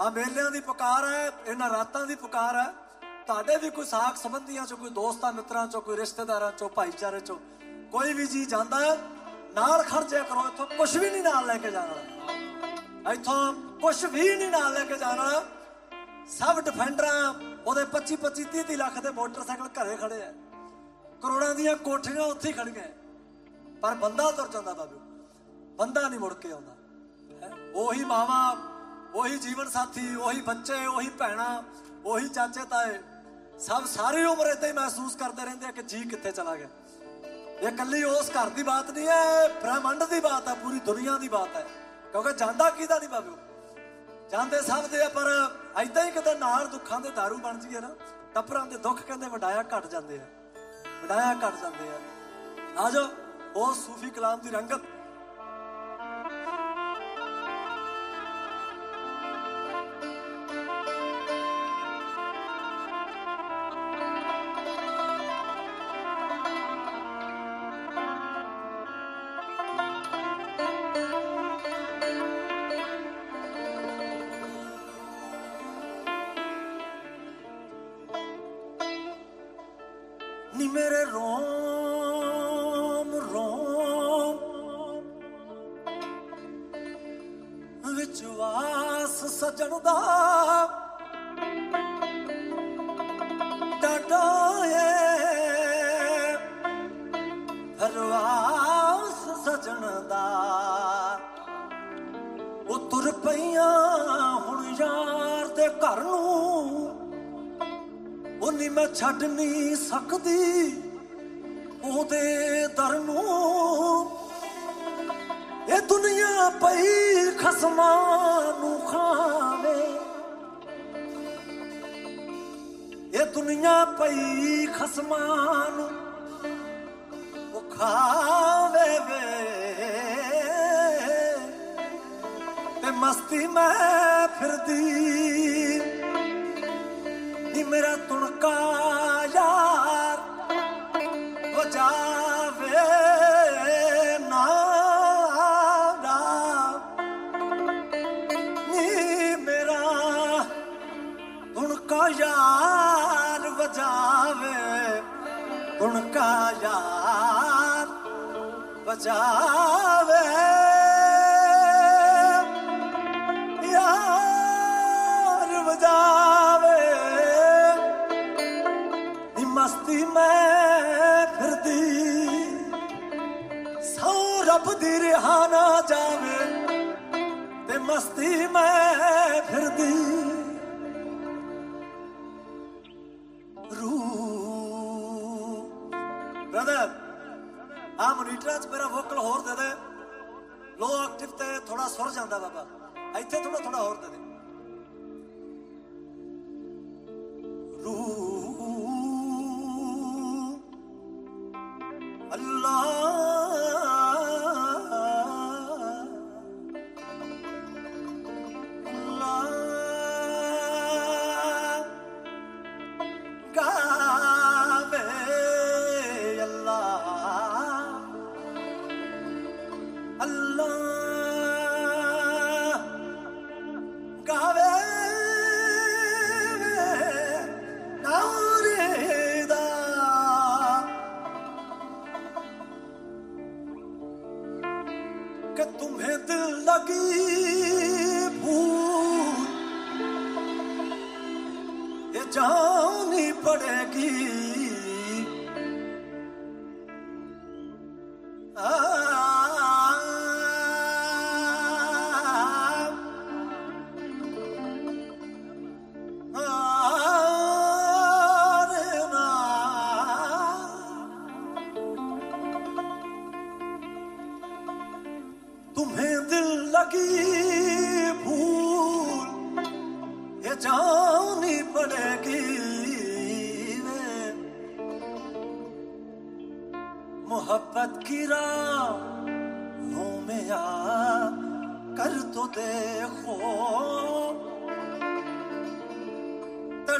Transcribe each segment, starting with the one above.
ਆ ਮੇਲਿਆਂ ਦੀ ਪੁਕਾਰ ਹੈ, ਇਹਨਾਂ ਰਾਤਾਂ ਦੀ ਪੁਕਾਰ ਹੈ। ਤੁਹਾਡੇ ਵੀ ਕੋਈ ਸਾਖ ਸੰਬੰਧੀਆਂ ਚੋਂ, ਕੋਈ ਦੋਸਤਾਂ ਮਿੱਤਰਾਂ ਚੋਂ, ਕੋਈ ਰਿਸ਼ਤੇਦਾਰਾਂ ਚੋਂ, ਭਾਈਚਾਰੇ ਚੋਂ ਕੋਈ ਵੀ ਜੀ ਜਾਂਦਾ ਹੈ, ਨਾਲ ਖਰਚਿਆ ਕਰੋ, ਇੱਥੋਂ ਕੁਝ ਵੀ ਨਹੀਂ ਨਾਲ ਲੈ ਕੇ ਜਾਣਾ। ਇੱਥੋਂ ਕੁਝ ਵੀ ਨਹੀਂ ਨਾਲ ਲੈ ਕੇ ਜਾਣਾ। ਸਭ ਡਿਫੈਂਡਰਾਂ, ਉਹਦੇ 25 25 30 30 ਲੱਖ ਦੇ ਮੋਟਰਸਾਈਕਲ ਘਰੇ ਖੜੇ ਆ। ਕਰੋੜਾਂ ਦੀਆਂ ਕੋਠੀਆਂ ਉੱਥੇ ਹੀ ਖੜੀਆਂ ਪਰ ਬੰਦਾ ਤੁਰ ਜਾਂਦਾ ਬਾਬੂ, ਬੰਦਾ ਨਹੀਂ ਮੁੜ ਕੇ ਆਉਂਦਾ। ਹੈਂ। ਉਹੀ ਮਾਵਾ ਉਹੀ ਜੀਵਨ ਸਾਥੀ, ਉਹੀ ਬੱਚੇ, ਉਹੀ ਭੈਣਾਂ, ਉਹੀ ਚਾਚੇ, ਤਾਏ, ਸਭ ਸਾਰੀ ਉਮਰ ਏਦਾਂ ਹੀ ਮਹਿਸੂਸ ਕਰਦੇ ਰਹਿੰਦੇ ਆ ਕਿ ਜੀ ਕਿੱਥੇ ਚਲਾ ਗਿਆ। ਇਹ ਕੱਲੀ ਉਸ ਘਰ ਦੀ ਬਾਤ ਨਹੀਂ ਹੈ, ਇਹ ਬ੍ਰਹਿਮੰਡ ਦੀ ਬਾਤ ਹੈ, ਪੂਰੀ ਦੁਨੀਆ ਦੀ ਬਾਤ ਹੈ। ਕਿਉਂਕਿ ਜਾਂਦਾ ਕਿਹਦਾ ਨਹੀਂ ਬਾਬੂ? ਜਾਂਦੇ ਸਭ ਦੇ ਆ, ਪਰ ਐਦਾਂ ਹੀ ਕਿਤੇ ਨਾਲ ਦੁੱਖਾਂ ਦੇ दारू ਬਣ ਜੀਏ ਨਾ, ਟੱਪਰਾਂ ਦੇ ਦੁੱਖ ਕਹਿੰਦੇ ਵਡਾਇਆ ਘਟ ਜਾਂਦੇ ਆ। ਵਡਾਇਆ ਘਟ ਜਾਂਦੇ ਆ। ਆਜੋ ਉਹ ਸੂਫੀ ਕਲਾਮ ਦੀ ਰੰਗਤ ਵਾਸ ਸਜਣ ਹਰਵਾਸ ਸਜਣ ਦਾ। ਉਹ ਤੁਰ ਪਈਆਂ ਹੁਣ ਯਾਰ ਦੇ ਘਰ ਨੂੰ। ਉਹ ਮੈਂ ਛੱਡ ਨਹੀਂ ਸਕਦੀ ਉਹਦੇ ਦਰ ਨੂੰ। ਇਹ ਦੁਨੀਆ ਪਈ ਖਸਮਾਂ ਨੂੰ ਖਾਂ ਦੁਨੀਆ ਪਈ ਖਸਮਾਂ ਨੂੰ ਉਹ ਖਾਵੇ ਵੇ। ਤੇ ਮਸਤੀ ਮੈਂ ਫਿਰਦੀ ਨੀ ਮੇਰਾ ਤੁਣਕਾ ਵਜਾਵੇ ਯਾਰ ਵਜਾਵੇ। ਨੀ ਮਸਤੀ ਮੈਂ ਫਿਰਦੀ, ਸੌ ਰੱਬ ਦੀ ਰਿਹਾ ਨਾ ਜਾਵੇ। ਤੇ ਮਸਤੀ ਮੈਂ ਫਿਰਦੀ। ਆ 'ਚ ਮੇਰਾ ਵੋਕਲ ਹੋਰ ਦੇ ਦੇ। ਲੋ ਐਕਟਿਵ ਤੇ ਥੋੜਾ ਸੁਰ ਜਾਂਦਾ ਬਾਬਾ। ਇੱਥੇ ਥੋੜਾ ਥੋੜਾ ਹੋਰ ਦੇ ਦੇ। ਰੂ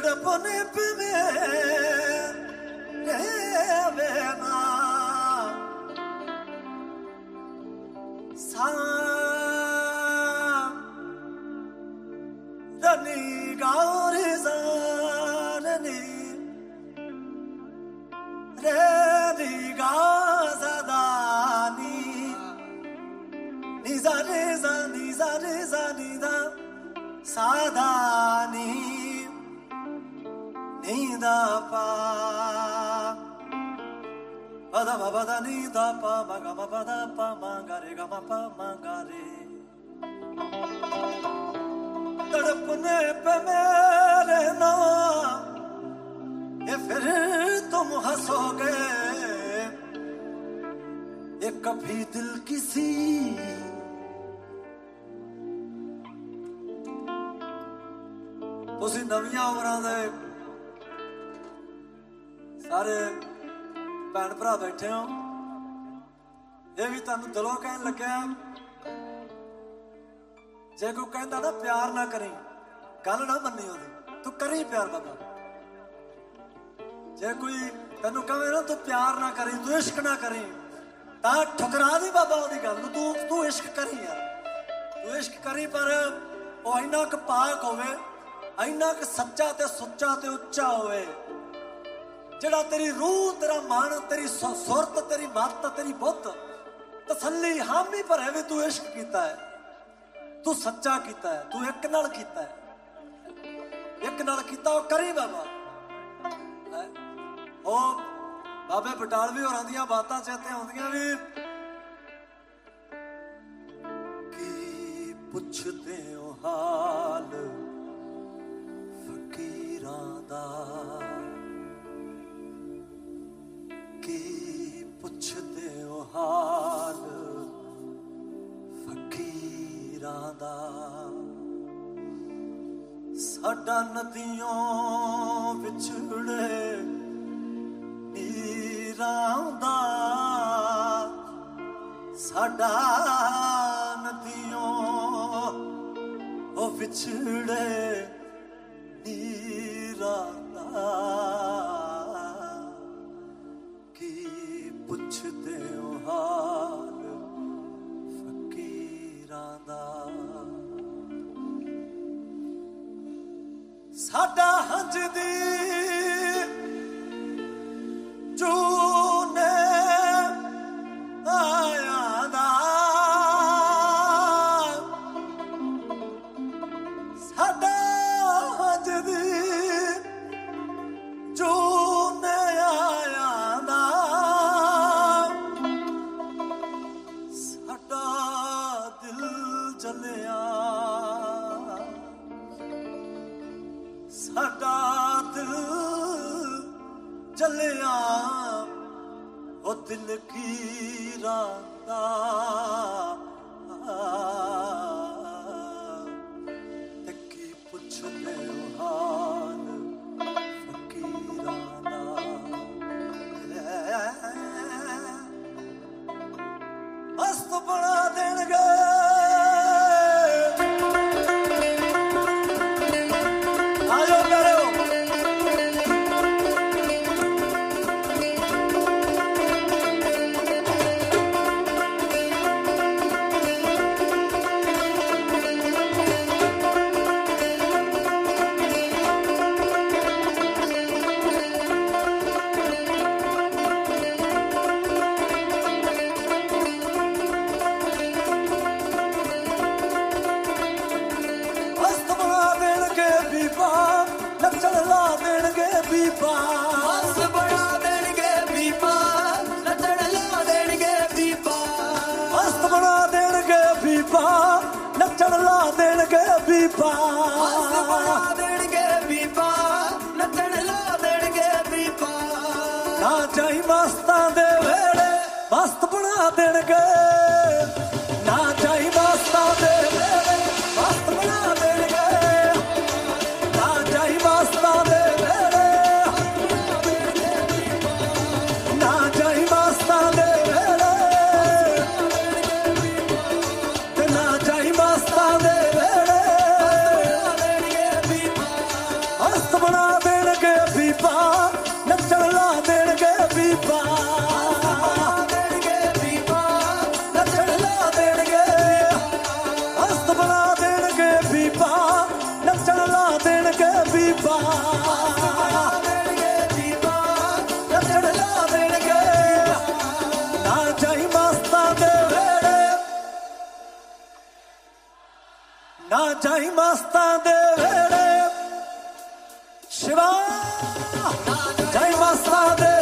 Ne pone pime ne ਨੀ ਦਾ ਪਾ ਪਦਾ ਮਾ ਪਦਾ ਨੀ ਦਾ ਪਾ ਮਾ ਗਾ ਮਾ ਪਦਾ ਪਾ ਮਾ ਗਾ ਰੇ ਗਾ ਮਾ ਪਾ ਮਾ ਗਾ ਰੇ तड़पने पे मेरे ना ये फिर तुम हंसोगे ये कभी दिल किसी ਤੁਸੀਂ ਨਵੀਆਂ ਉਮਰਾਂ ਦੇ ਸਾਰੇ ਭੈਣ ਭਰਾ ਬੈਠੇ ਹੋ। ਇਹ ਵੀ ਤੁਹਾਨੂੰ ਦਿਲੋਂ ਕਹਿਣ ਲੱਗਿਆ ਜੇ ਕੋਈ ਕਹਿੰਦਾ ਨਾ ਪਿਆਰ ਨਾ ਕਰੀ, ਗੱਲ ਨਾ ਮੰਨੀ ਉਹਦੀ, ਤੂੰ ਕਰੀ ਪਿਆਰ ਬਾਬਾ ਜੇ ਕੋਈ ਤੈਨੂੰ ਕਹੇ ਨਾ ਤੂੰ ਪਿਆਰ ਨਾ ਕਰੀ, ਤੂੰ ਇਸ਼ਕ ਨਾ ਕਰੀ, ਤਾਂ ਠੁਕਰਾ ਦੀ ਬਾਬਾ ਉਹਦੀ ਗੱਲ ਨੂੰ, ਤੂੰ ਤੂੰ ਇਸ਼ਕ ਕਰੀ ਯਾਰ ਤੂੰ ਇਸ਼ਕ ਕਰੀ ਪਰ ਉਹ ਇੰਨਾ ਕੁ ਪਾਕ ਹੋਵੇ, ਇੰਨਾ ਕੁ ਸੱਚਾ ਤੇ ਸੁੱਚਾ ਤੇ ਉੱਚਾ ਹੋਵੇ ਜਿਹੜਾ ਤੇਰੀ ਰੂਹ, ਤੇਰਾ ਮਨ, ਤੇਰੀ ਸੁਰਤ, ਤੇਰੀ ਮੱਤ, ਤੇਰੀ ਬੁੱਧ ਤਸੱਲੀ, ਹਾਮੀ ਭਰੇ ਵੀ ਤੂੰ ਇਸ਼ਕ ਕੀਤਾ ਹੈ। ਤੂੰ ਸੱਚਾ ਕੀਤਾ ਹੈ, ਤੂੰ ਇੱਕ ਨਾਲ ਕੀਤਾ ਹੈ। ਇੱਕ ਨਾਲ ਕੀਤਾ, ਉਹ ਕਰੀ ਬਾਬਾ ਉਹ ਬਾਬੇ ਬਟਾਲਵੀ ਹੋਰਾਂ ਦੀਆਂ ਬਾਤਾਂ ਚੇਤੇ ਆਉਂਦੀਆਂ ਵੀ। ਕੀ ਪੁੱਛਦੇ ਹੋ ਹਾਲ ਫਕੀਰਾਂ ਦਾ? ਸਾਡਾ ਨਦੀਆਂ ਵਿਛੜੇ ਨੀਰਾਂ ਦਾ ਸਾਡਾ ਨਦੀਆਂ ਉਹ ਵਿਛੜੇ ਸਾਡਾ ਹੰਝ ਚੂਨੇ ਆਇਆ ਦਾ। ਸਾਡਾ ਹੰਝ ਚੂਨੇ ਆਇਆ ਦਾ। ਸਾਡਾ ਦਿਲ ਜਲਿਆ ਸਾਡਾ ਚੱਲਿਆ ਉਹ ਦਿਲ ਕੀ ਰਾਂਦਾ ਤੇ ਪੁੱਛਦੇ ਹਾਲ ਫਕੀਰਾਂ ਦਾ? ਮਸਤ ਬਣਾ ਦੇਣਗੇ। ਆਜੋ ਪਿਆਰਿਓ ਬੀਬਾ ਨੱਚਣ ਲਾ ਦੇਣਗੇ ਬੀਬਾ। ਮਸ ਬਣਾ ਦੇਣਗੇ ਬੀਬਾ ਨੱਚਣ ਲਾ ਦੇਣਗੇ ਬੀਬਾ। ਮਸਤ ਬਣਾ ਦੇਣਗੇ ਬੀਬਾ ਨੱਚਣ ਲਾ ਦੇਣਗੇ ਬੀਬਾ। ਮਸ ਬਣਾ ਦੇਣਗੇ ਬੀਬਾ ਨੱਚਣ ਲਾ ਦੇਣਗੇ ਬੀਬਾ। ਨਾ ਚਾਹੀ ਮਸਤਾਂ ਦੇ ਵੇੜੇ ਮਸਤ ਬਣਾ ਦੇਣਗੇ। না যাই মাস্তাদের ভেড়ে শিবা যাই মাস্তাদের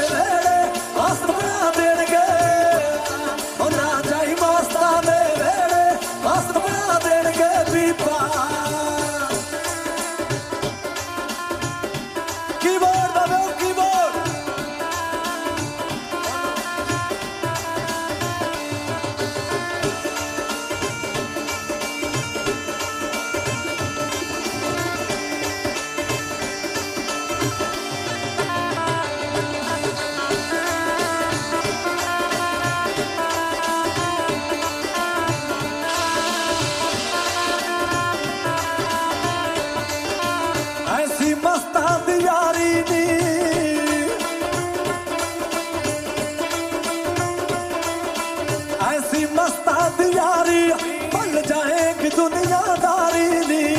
ਦੀ ਮਸਤਾਂ ਦੀ ਯਾਰੀ ਭੁੱਲ ਜਾਏਗੀ ਦੁਨੀਆਦਾਰੀ ਦੀ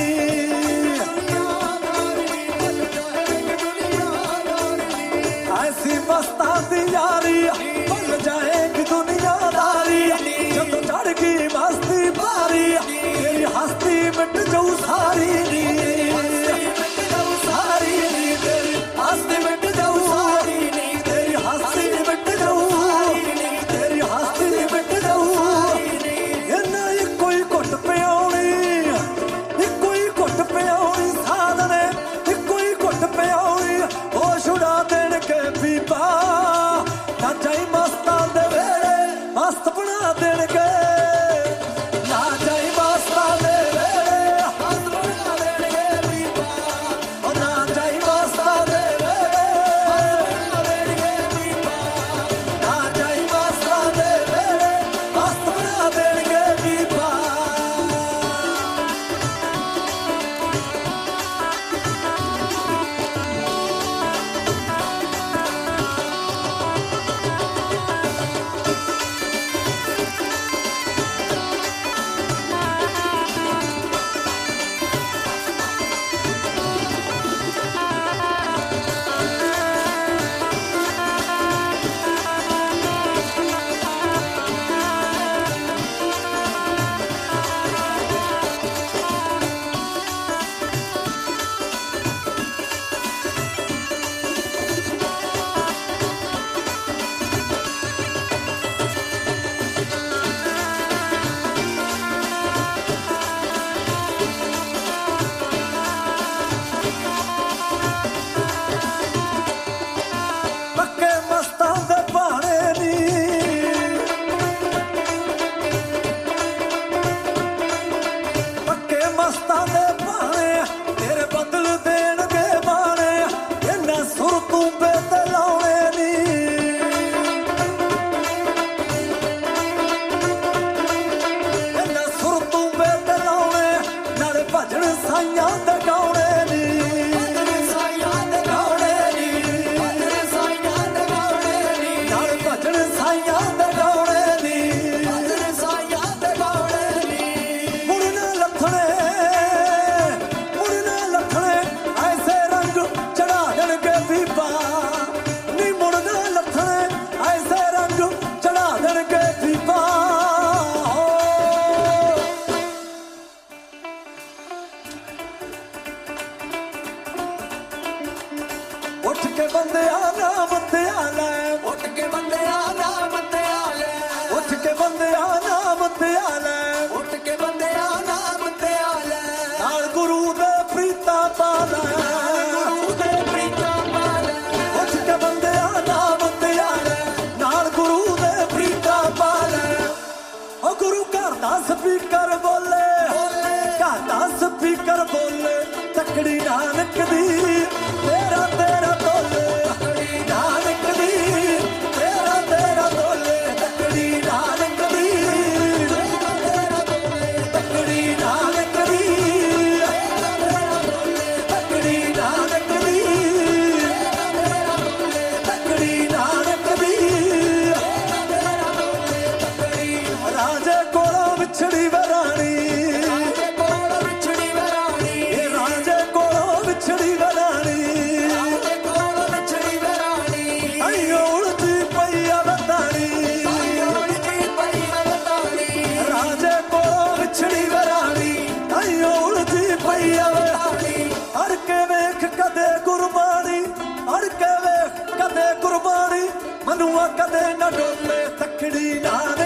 ਹਲੂਆ ਕਦੇ ਨਾ ਡੋਲੇ ਤੱਕੜੀ ਨਾਨਕ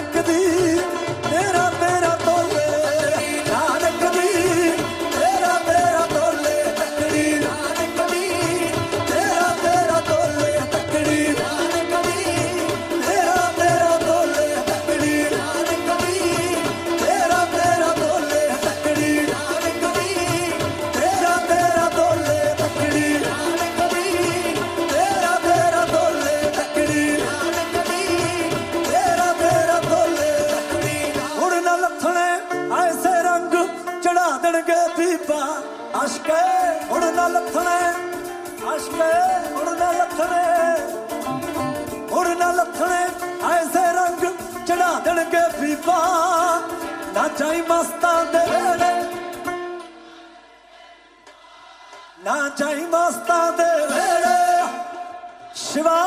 ਹੁਣ ਲੱਥਣੇ ਅਸ਼ਕੇ ਹੁਣ ਨਾ ਲੱਥਣੇ ਹੁਣ ਲੱਥਣੇ ਐਸੇ ਰੰਗ ਚੜਾ ਦੇਣਗੇ ਬੀਬਾ। ਨਾ ਜਾਈ ਮਸਤਾਂ ਦੇ ਵੇਲੇ। ਨਾ ਜਾਈ ਮਸਤਾਂ ਦੇ ਵੇਲੇ। ਸ਼ਿਵਾ।